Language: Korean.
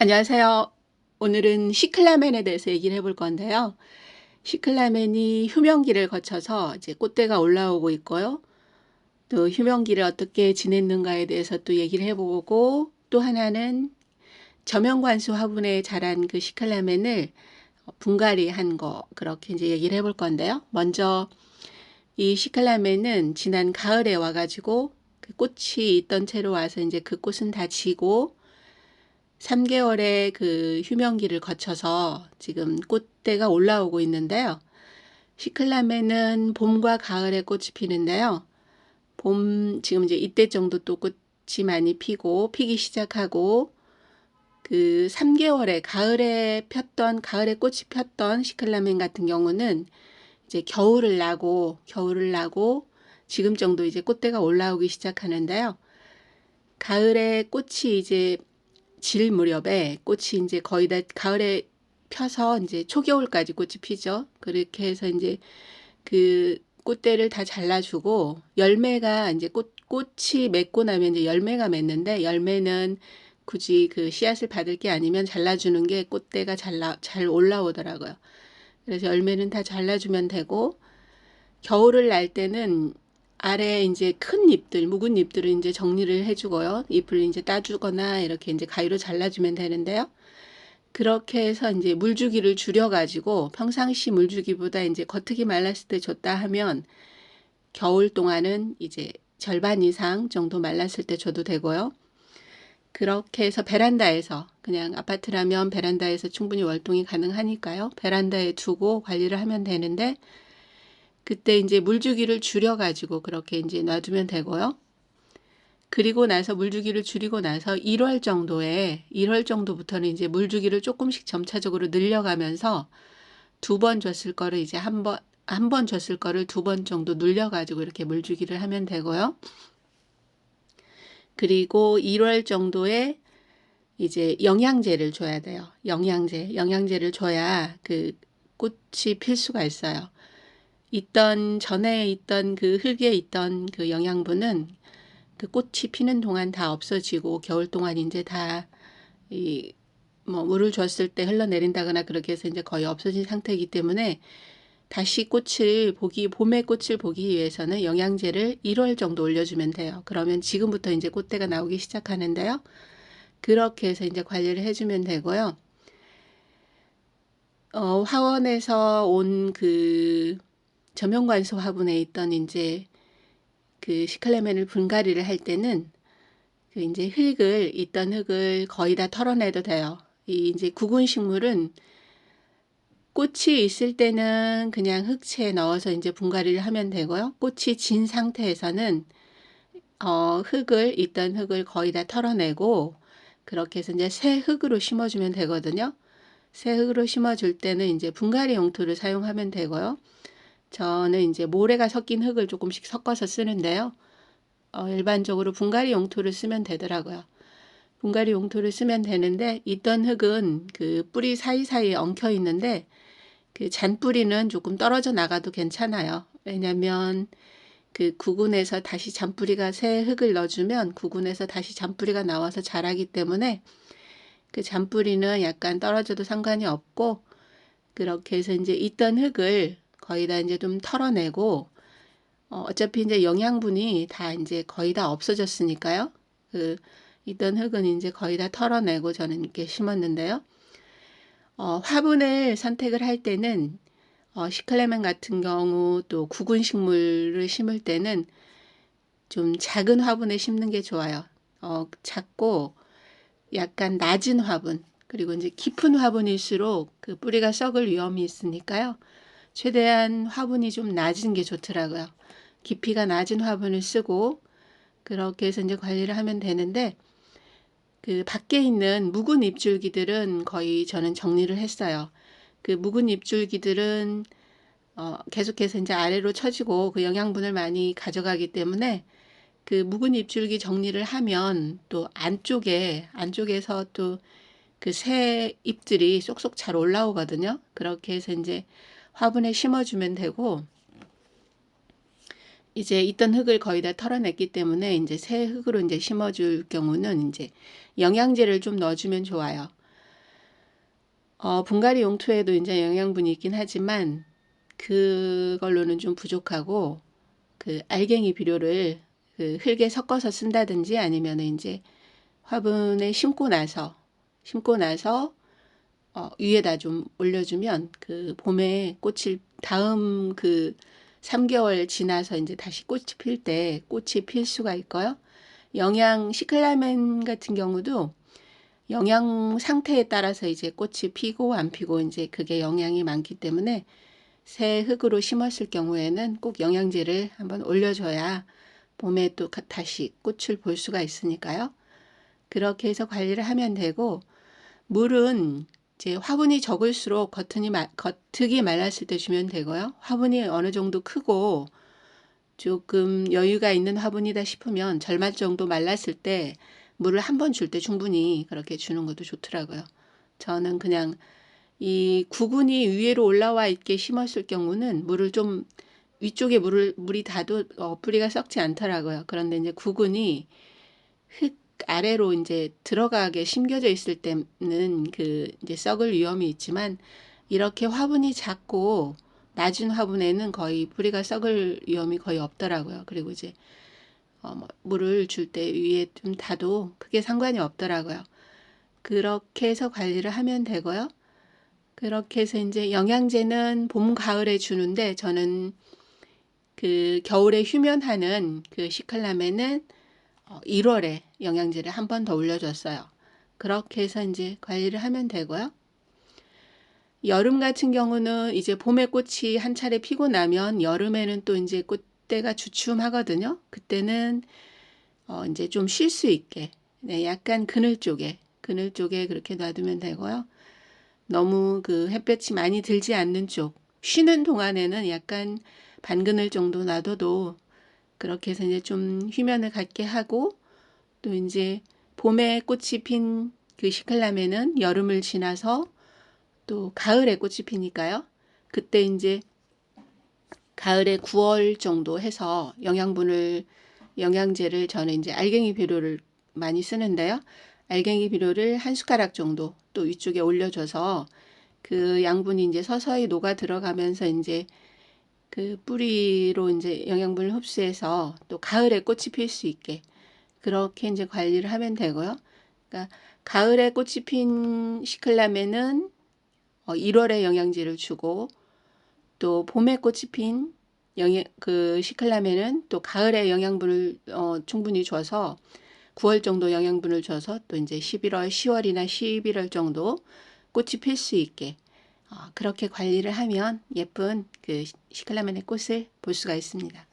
안녕하세요. 오늘은 시클라멘에 대해서 얘기를 해볼 건데요. 시클라멘이 휴명기를 거쳐서 이제 꽃대가 올라오고 있고요. 또 휴명기를 어떻게 지냈는가에 대해서 또 얘기를 해보고 또 하나는 저명관수 화분에 자란 그 시클라멘을 분갈이 한 거 그렇게 이제 얘기를 해볼 건데요. 먼저 이 시클라멘은 지난 가을에 와가지고 그 꽃이 있던 채로 와서 이제 그 꽃은 다 지고 3개월의 그 휴명기를 거쳐서 지금 꽃대가 올라오고 있는데요. 시클라멘은 봄과 가을에 꽃이 피는데요. 봄, 지금 이제 이때 정도 또 꽃이 많이 피고, 피기 시작하고, 그 3개월에 가을에 폈던, 가을에 꽃이 폈던 시클라멘 같은 경우는 이제 겨울을 나고, 겨울을 나고, 지금 정도 이제 꽃대가 올라오기 시작하는데요. 가을에 꽃이 이제 질 무렵에 꽃이 이제 거의 다 가을에 펴서 이제 초겨울까지 꽃이 피죠. 그렇게 해서 이제 그 꽃대를 다 잘라주고 열매가 이제 꽃 꽃이 맺고 나면 이제 열매가 맺는데 열매는 굳이 그 씨앗을 받을 게 아니면 잘라주는 게 꽃대가 잘라 잘 올라오더라고요. 그래서 열매는 다 잘라주면 되고 겨울을 날 때는 아래 이제 큰 잎들, 묵은 잎들을 이제 정리를 해주고요. 잎을 이제 따주거나 이렇게 이제 가위로 잘라주면 되는데요. 그렇게 해서 이제 물주기를 줄여가지고 평상시 물주기보다 이제 겉흙이 말랐을 때 줬다 하면 겨울 동안은 이제 절반 이상 정도 말랐을 때 줘도 되고요. 그렇게 해서 베란다에서 그냥 아파트라면 베란다에서 충분히 월동이 가능하니까요. 베란다에 두고 관리를 하면 되는데 그때 이제 물주기를 줄여가지고 그렇게 이제 놔두면 되고요. 그리고 나서 물주기를 줄이고 나서 1월 정도에 1월 정도부터는 이제 물주기를 조금씩 점차적으로 늘려가면서 두 번 줬을 거를 이제 한 번 한 번 줬을 거를 두 번 정도 눌려가지고 이렇게 물주기를 하면 되고요. 그리고 1월 정도에 이제 영양제를 줘야 돼요. 영양제, 영양제를 줘야 그 꽃이 필 수가 있어요. 있던 전에 있던 그 흙에 있던 그 영양분은 그 꽃이 피는 동안 다 없어지고 겨울 동안 이제 다 이 뭐 물을 줬을 때 흘러내린다거나 그렇게 해서 이제 거의 없어진 상태이기 때문에 다시 꽃을 보기 봄의 꽃을 보기 위해서는 영양제를 1월 정도 올려주면 돼요. 그러면 지금부터 이제 꽃대가 나오기 시작하는데요. 그렇게 해서 이제 관리를 해주면 되고요. 어, 화원에서 온그 저명관소 화분에 있던 이제 그 시클레멘을 분갈이를 할 때는 그 이제 흙을 있던 흙을 거의 다 털어내도 돼요. 이 이제 구근 식물은 꽃이 있을 때는 그냥 흙채에 넣어서 이제 분갈이를 하면 되고요. 꽃이 진 상태에서는 어, 흙을 있던 흙을 거의 다 털어내고 그렇게 해서 이제 새 흙으로 심어주면 되거든요. 새 흙으로 심어줄 때는 이제 분갈이 용토를 사용하면 되고요. 저는 이제 모래가 섞인 흙을 조금씩 섞어서 쓰는데요. 어, 일반적으로 분갈이 용토를 쓰면 되더라고요. 분갈이 용토를 쓰면 되는데 있던 흙은 그 뿌리 사이사이에 엉켜 있는데 그 잔뿌리는 조금 떨어져 나가도 괜찮아요. 왜냐면 그 구근에서 다시 잔뿌리가 새 흙을 넣어주면 구근에서 다시 잔뿌리가 나와서 자라기 때문에 그 잔뿌리는 약간 떨어져도 상관이 없고 그렇게 해서 이제 있던 흙을 거의 다 이제 좀 털어내고 어, 어차피 이제 영양분이 다 이제 거의 다 없어졌으니까요. 그 있던 흙은 이제 거의 다 털어내고 저는 이렇게 심었는데요. 어, 화분을 선택을 할 때는 어, 시클레멘 같은 경우 또 구근 식물을 심을 때는 좀 작은 화분에 심는 게 좋아요. 어, 작고 약간 낮은 화분 그리고 이제 깊은 화분일수록 그 뿌리가 썩을 위험이 있으니까요. 최대한 화분이 좀 낮은 게 좋더라고요. 깊이가 낮은 화분을 쓰고 그렇게 해서 이제 관리를 하면 되는데 그 밖에 있는 묵은 잎줄기들은 거의 저는 정리를 했어요. 그 묵은 잎줄기들은 어, 계속해서 이제 아래로 처지고 그 영양분을 많이 가져가기 때문에 그 묵은 잎줄기 정리를 하면 또 안쪽에 안쪽에서 또 그 새 잎들이 쏙쏙 잘 올라오거든요. 그렇게 해서 이제 화분에 심어주면 되고 이제 있던 흙을 거의 다 털어냈기 때문에 이제 새 흙으로 이제 심어줄 경우는 이제 영양제를 좀 넣어주면 좋아요. 어, 분갈이 용토에도 이제 영양분이 있긴 하지만 그걸로는 좀 부족하고 그 알갱이 비료를 그 흙에 섞어서 쓴다든지 아니면 이제 화분에 심고 나서 심고 나서 어, 위에다 좀 올려주면 그 봄에 꽃을 다음 그 3개월 지나서 이제 다시 꽃이 필 때 꽃이 필 수가 있고요. 영양 시클라멘 같은 경우도 영양 상태에 따라서 이제 꽃이 피고 안 피고 이제 그게 영양이 많기 때문에 새 흙으로 심었을 경우에는 꼭 영양제를 한번 올려줘야 봄에 또 가- 다시 꽃을 볼 수가 있으니까요. 그렇게 해서 관리를 하면 되고 물은 이제 화분이 적을수록 겉은이 마- 겉흙이 말랐을 때 주면 되고요. 화분이 어느 정도 크고 조금 여유가 있는 화분이다 싶으면 절말 정도 말랐을 때 물을 한 번 줄 때 충분히 그렇게 주는 것도 좋더라고요. 저는 그냥 이 구근이 위로 올라와 있게 심었을 경우는 물을 좀 위쪽에 물을 물이 닿도 어, 뿌리가 썩지 않더라고요. 그런데 이제 구근이 흙 아래로 이제 들어가게 심겨져 있을 때는 그 이제 썩을 위험이 있지만 이렇게 화분이 작고 낮은 화분에는 거의 뿌리가 썩을 위험이 거의 없더라고요. 그리고 이제 어, 뭐 물을 줄 때 위에 좀 닿도 크게 상관이 없더라고요. 그렇게 해서 관리를 하면 되고요. 그렇게 해서 이제 영양제는 봄, 가을에 주는데 저는 그 겨울에 휴면하는 그 어, 1월에 영양제를 한 번 더 올려줬어요. 그렇게 해서 이제 관리를 하면 되고요. 여름 같은 경우는 이제 봄에 꽃이 한 차례 피고 나면 여름에는 또 이제 꽃대가 주춤하거든요. 그때는 어 이제 좀 쉴 수 있게 네, 약간 그늘 쪽에 그늘 쪽에 그렇게 놔두면 되고요. 너무 그 햇볕이 많이 들지 않는 쪽 쉬는 동안에는 약간 반그늘 정도 놔둬도 그렇게 해서 이제 좀 휴면을 갖게 하고 또 이제 봄에 꽃이 핀 그 시클라멘은 여름을 지나서 또 가을에 꽃이 피니까요. 그때 이제 가을에 9월 정도 해서 영양분을 영양제를 저는 이제 알갱이 비료를 많이 쓰는데요. 알갱이 비료를 한 숟가락 정도 또 위쪽에 올려줘서 그 양분이 이제 서서히 녹아 들어가면서 이제 그 뿌리로 이제 영양분을 흡수해서 또 가을에 꽃이 필 수 있게 그렇게 이제 관리를 하면 되고요. 그러니까 가을에 꽃이 핀 시클라멘은 어, 1월에 영양제를 주고 또 봄에 꽃이 핀 영양 그 시클라멘은 또 가을에 영양분을 어, 충분히 줘서 9월 정도 영양분을 줘서 또 이제 11월, 10월이나 11월 정도 꽃이 필 수 있게 어, 그렇게 관리를 하면 예쁜 그 시클라멘의 꽃을 볼 수가 있습니다.